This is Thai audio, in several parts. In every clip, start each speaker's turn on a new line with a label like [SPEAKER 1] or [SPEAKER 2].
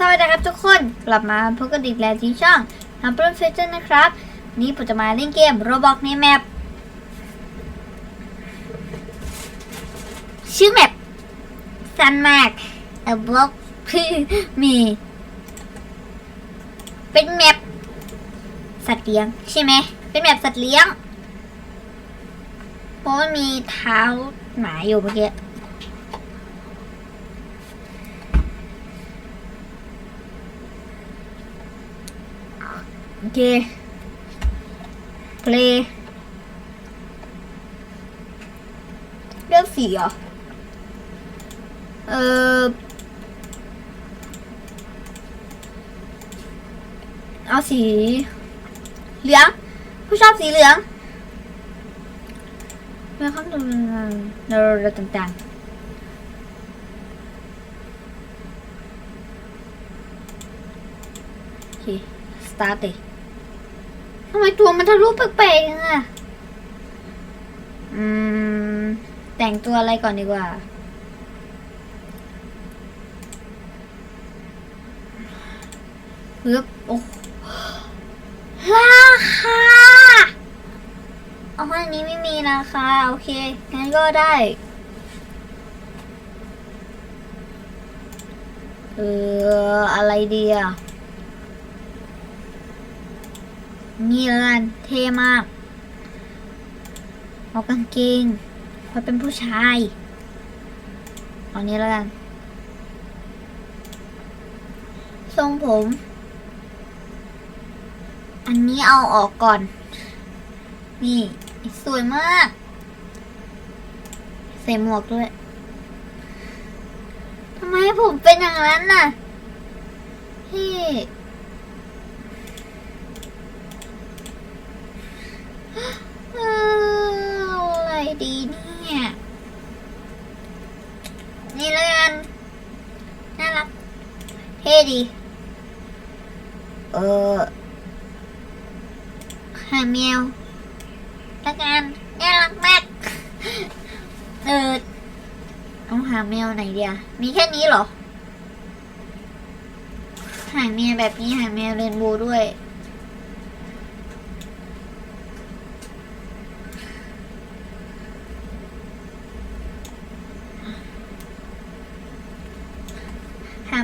[SPEAKER 1] สวัสดีครับทุกคนกลับมาพบกันอีกแล้วที่ช่องฮัมเปิลเฟเจอร์นะครับ นี่ผมจะมาเล่นเกมโรบอกในแมปชื่อแมปซันมากเออบล็อกพี่มี เป็นแมปสัตว์เลี้ยงใช่ไหมเป็นแมปสัตว์เลี้ยงเพราะมันมีเท้าหมาอยู่เมื่อกี้ เคเพลย์เลือกสีเหรอ เออเอาสี เหลือง ผู้ชอบสีเหลืองเมื่อคำดูเราต่างๆคสตาร์ทเลยทำไมตัวมันทะลุแปลกๆอย่างอะอืม แต่งตัวอะไรก่อนดีกว่าปึ๊บโอ้ราคาเอาอันนี้ไม่มีราคา โอเค งั้นก็ได้ เออ อะไรดีอะ นี่แล้วกันเท่มากเอากางเกงเพราะเป็นผู้ชายเอานี้แล้วกัน ทรงผม อันนี้เอาออกก่อน นี่สวยมาก ใส่หมวกด้วยทำไมผมเป็นอย่างนั้นน่ะพี่ ออเอาอะไรดีเนี่ย นี่แล้วกัน น่ารัก เท่ดี เออหาแมวแล้วกันน่ารักมาก เออเอาหาแมวไหนเดียมีแค่นี้เหรอ หาแมวแบบนี้หาแมวเรนโบว์ด้วย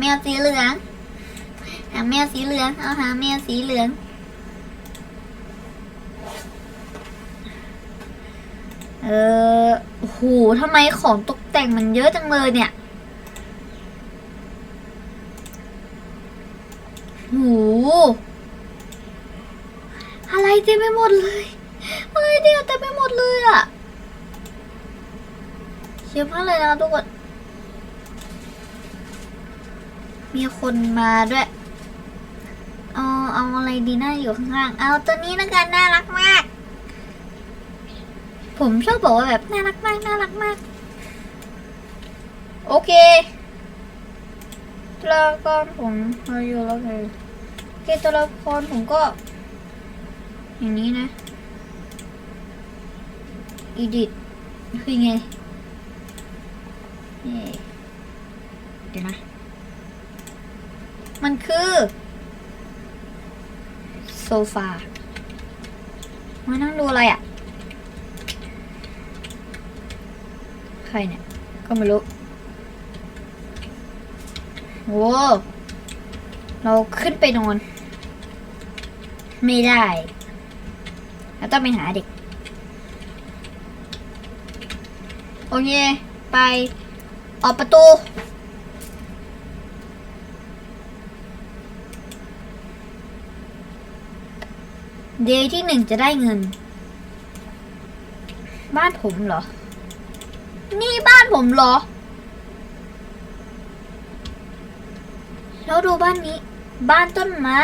[SPEAKER 1] แมวสีเหลือง หาแมวสีเหลือง เอาหาแมวสีเหลือง เออโอ้โหทำไมของตกแต่งมันเยอะจังเลยเนี่ยโหอะไรเต็มไปหมดเลยอะไรเนี่ยเต็มไปหมดเลยอะเยอะมากเลยนะทุกคน มีคนมาด้วย เอาเอาอะไรดีน่าอยู่ข้างล่างเอาตัวนี้แล้วกันน่ารักมาก ผมชอบบอกว่าแบบน่ารักมากน่ารักมาก โอเคตัวละครผมเราอยู่แล้วเลยโอเคตัวละครผมก็ อย่างนี้นะอีดิทคือไงเดี๋ยวนะ มันคือโซฟามานั่งดูอะไรอะ ใครเนี่ย ก็ไม่รู้โว้เราขึ้นไปนอน ไม่ได้เราต้องไปหาเด็ก โอเค ไป ออกประตู เดย์ที่หนึ่งจะได้เงิน บ้านผมเหรอ นี่บ้านผมเหรอ แล้วดูบ้านนี้ บ้านต้นไม้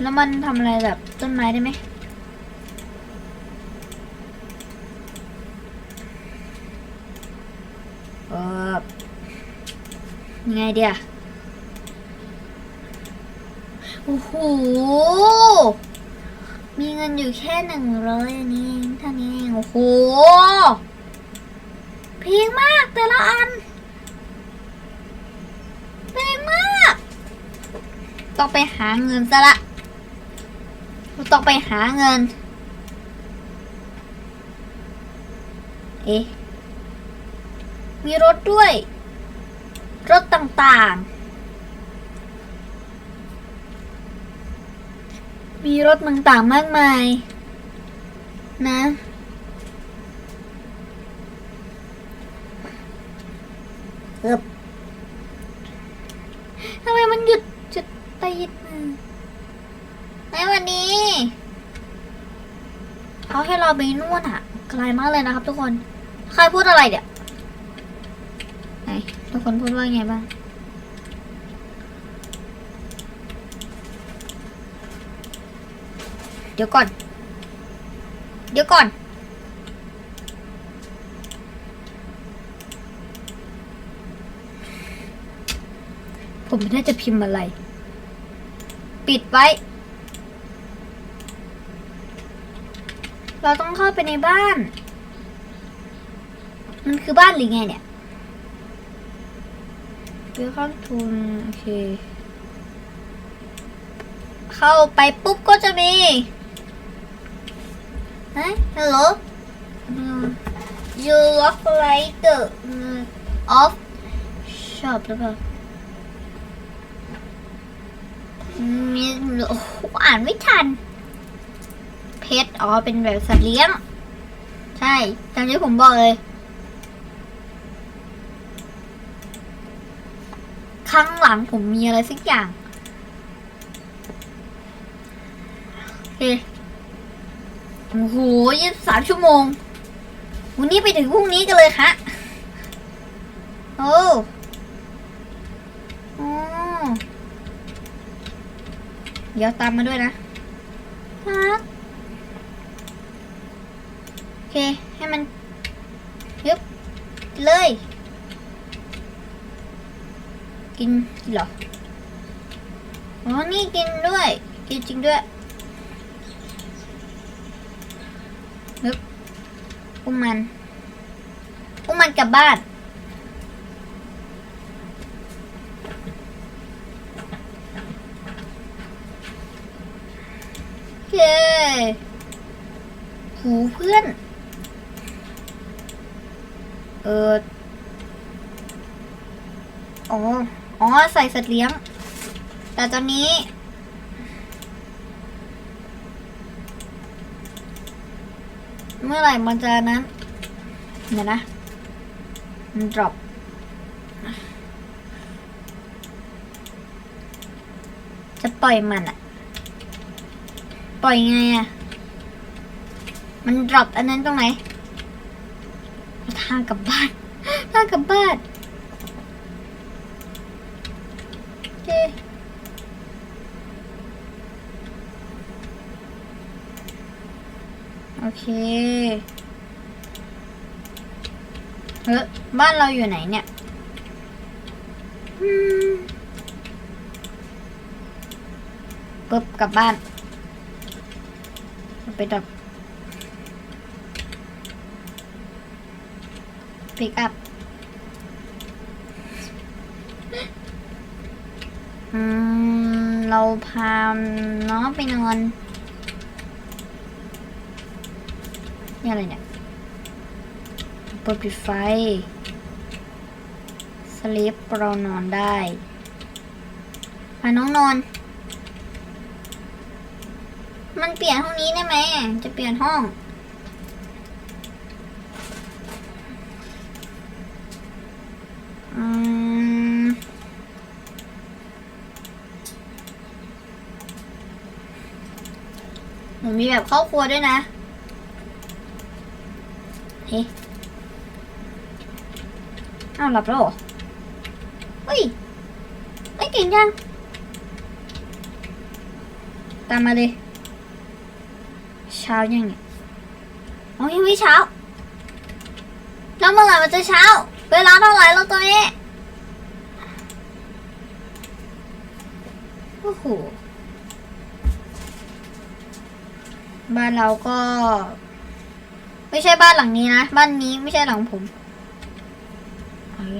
[SPEAKER 1] แล้วมันทำอะไรแบบต้นไม้ได้ไหมเออยังไงเดียโอ้โห มีเงินอยู่แค่หนึ่งร้อยนี้เท่านี้เองโอ้โหเพลงมากแต่ละอันเพียงมาก ต้องไปหาเงินซะละต้องไปหาเงิน เอ๊ะ มีรถด้วย รถต่างๆ มีรถต่างๆมากมาย นะ เอบทำไมมันหยุดจุดไปหยุดมาในวันนี้เขาให้เราไปนวดอะไกลมากเลยนะครับทุกคน ใครพูดอะไรเดี๋ยวไหนทุกคนพูดว่าไงบ้าง ดี๋ยวก่อน เดี๋ยวก่อน ผมไม่น่าจะพิมพ์อะไร ปิดไว้ เราต้องเข้าไปในบ้าน มันคือบ้านหรือไงเนี่ยเพื่อเข้าทุนโอเค เข้าไปปุ๊บก็จะมี เฮ้ยฮัลโหล you look like the off shop หรือเปล่ามีอ่านไม่ทัน เพชรอ๋อ เป็นแบบสัตว์เลี้ยง ใช่ตามที่ผมบอกเลย ข้างหลังผมมีอะไรสักอย่าง โอเค โอ้โหยี่สามชั่วโมง วันนี้ไปถึงพรุ่งนี้กันเลยฮะโอ้โอ้เดี๋ยวตามมาด้วยนะฮักโอเค ให้มันยึบเลย กินกินหรอ อ๋อ นี่กินด้วย กินจริงด้วยยึบ อุ้มมันอุ้มมันกลับบ้าน เย้หูเพื่อน เอออ๋อ อ๋อ ใส่สัตว์เลี้ยง แต่ตอนนี้ เมื่อไหร่มันจะนั้นเดี๋ยวนะ มันดรอปจะปล่อยมันอะปล่อยไงอะมันดรอปอันนั้นตรงไหน ทางกลับบ้าน ทางกลับบ้าน โอเค โอเค เฮ้ยบ้านเราอยู่ไหนเนี่ยปึ๊บกลับบ้านไปดับปิกอัพอืมเราพาน้องไปนอน นี่อะไรเนี่ยเปิดปิดไฟ สลิปเรานอนได้พาน้องนอน มันเปลี่ยนห้องนี้ได้ไหม จะเปลี่ยนห้อง อืม หนูมีแบบครอบครัวด้วยนะ เฮ้ย อ้าวหลับแล้วเหรอเฮ้ยเฮ้ยเก่งจัง ตามมาเลย เช้ายังเนี่ยอ๋อยังไม่เช้า แล้วเมื่อไหร่มันจะเช้า เวลาเท่าไหร่แล้วตอนนี้โอ้โหบ้านเราก็ ไม่ใช่บ้านหลังนี้นะ บ้านนี้ไม่ใช่หลังผมอ๋อ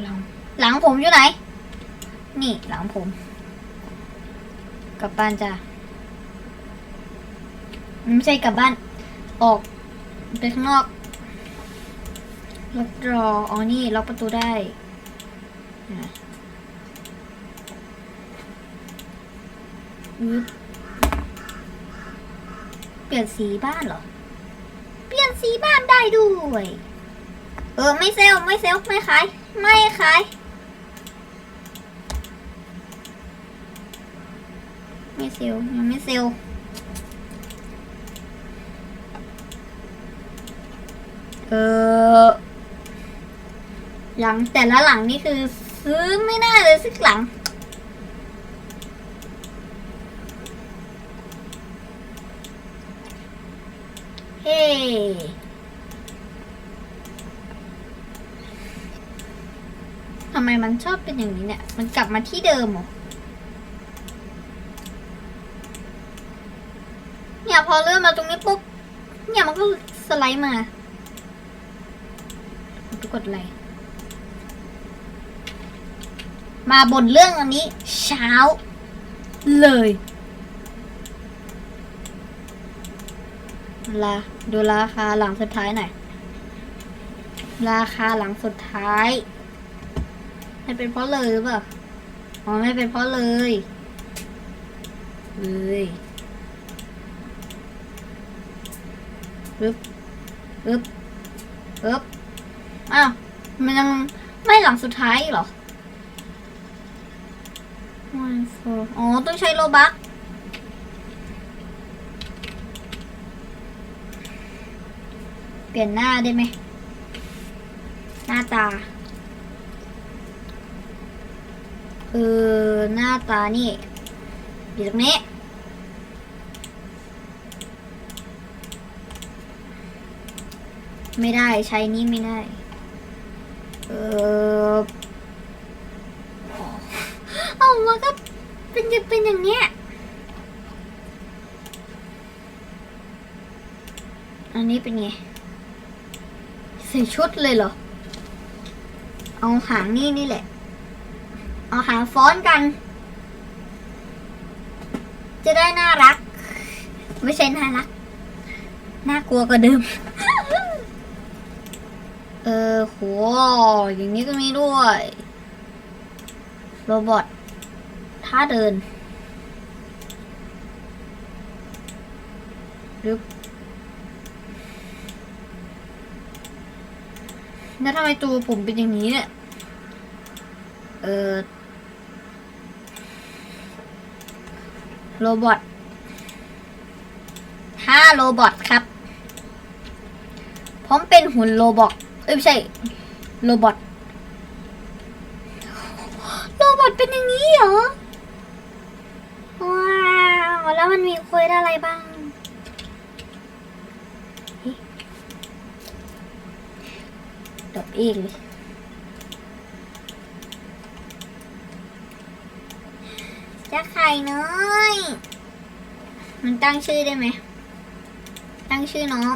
[SPEAKER 1] หลังหลังผมอยู่ไหน นี่หลังผม กลับบ้านจ้ะไม่ใช่กลับบ้าน ออกไปข้างนอกล็อกรออ๋อนี่ล็อกประตูได้เปลี่ยนสีบ้านเหรอ เปลี่ยนสีบ้านได้ด้วย ออไม่เซลไม่เซลไม่ขาย ไม่ขาย ไม่เซลยังไม่เซลลเออหลังแต่ละหลังนี่คือซื้อไม่ได้เลยสักหลังเฮ้ำไมมันชอบเป็นอย่างนี้เนี่ย มันกลับมาที่เดิมเหรอเนี่ยพอเลื่อนมาตรงนี้ปุ๊บ เนี่ยมันก็สไลด์มาไปกดอะไร มาบนเรื่องอันนี้ เช้า เลยลาดูราคาหลังสุดท้ายหน่อย ราคาหลังสุดท้าย ไม่เป็นเพราะเลยหรือเปล่าอ๋อไม่เป็นเพราะเลยเลยปึ๊บปึ๊บปึ๊บอ้าว มันยังไม่หลังสุดท้ายหรอ one four อ๋อ ต้องใช้โลบักเปลี่ยนหน้าได้ไหม หน้าตา เออหน้าตานี่ อยู่ตรงนี้ ไม่ได้ใช้นี่ไม่ได้ เออเอามาก็เป็นจะเป็นอย่างเนี้ย อันนี้เป็นไงใส่ชุดเลยเหรอ เอาหางนี่นี่แหละ เอาหางฟ้อนกัน จะได้น่ารัก ไม่ใช่น่ารัก น่ากลัวกว่าเดิม เออโหอย่างนี้ก็มีด้วย โรบอทท่าเดินรึบแล้วทำไมตัวผมเป็นอย่างนี้เนี่ย เออ โรบอทท่าโรบอทครับผมเป็นหุ่นโรบอทเอ้ยไม่ใช่โรบอทโรบอทเป็นอย่างนี้เหรอ ว้าวแล้วมันมีควสอะไรบ้างดอกเองเลย จะไข่น้อย มันตั้งชื่อได้ไหม ตั้งชื่อน้อง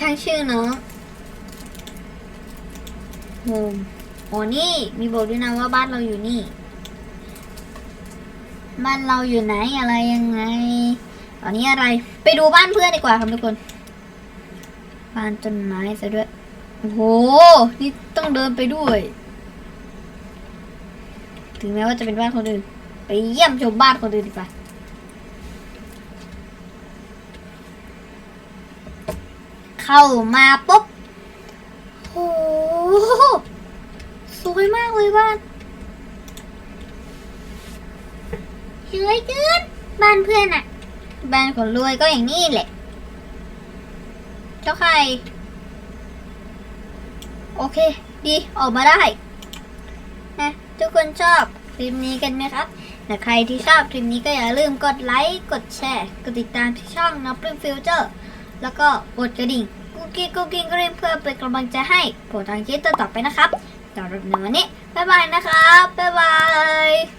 [SPEAKER 1] ตั้งชื่อน้องโฮมโอ้นี่ มีบอกด้วยนะว่าบ้านเราอยู่นี่ บ้านเราอยู่ไหนอะไรยังไง ตอนนี้อะไร ไปดูบ้านเพื่อนดีกว่าครับทุกคน บ้านต้นไม้ซะด้วย โอ้โห นี่ ต้องเดินไปด้วย ถึงแม้ว่าจะเป็นบ้านคนอื่น ไปเยี่ยมชมบ้านคนอื่นดีกว่าเข้ามาปุ๊บโอ้โหสวยมากเลยบ้านสวยเกินบ้านเพื่อนอะบ้านคนรวยก็อย่างนี้แหละ เจ้าใคร โอเค ดีออกมาได้นะทุกคนชอบคลิปนี้กันไหมครับแต่ใครที่ชอบคลิปนี้ก็อย่าลืมกดไลค์ กดแชร์ กดติดตามที่ช่องนับปริ้งฟิวเจอร์แล้วก็กดกระดิ่งกุ๊กกิ๊กกุ๊กกิ๊กกระดิ่งเพื่อเป็นกำลังใจให้ผมทางคลิปต่อไปนะครับสำหรับในวันนี้บ๊ายบายนะครับบ๊ายบาย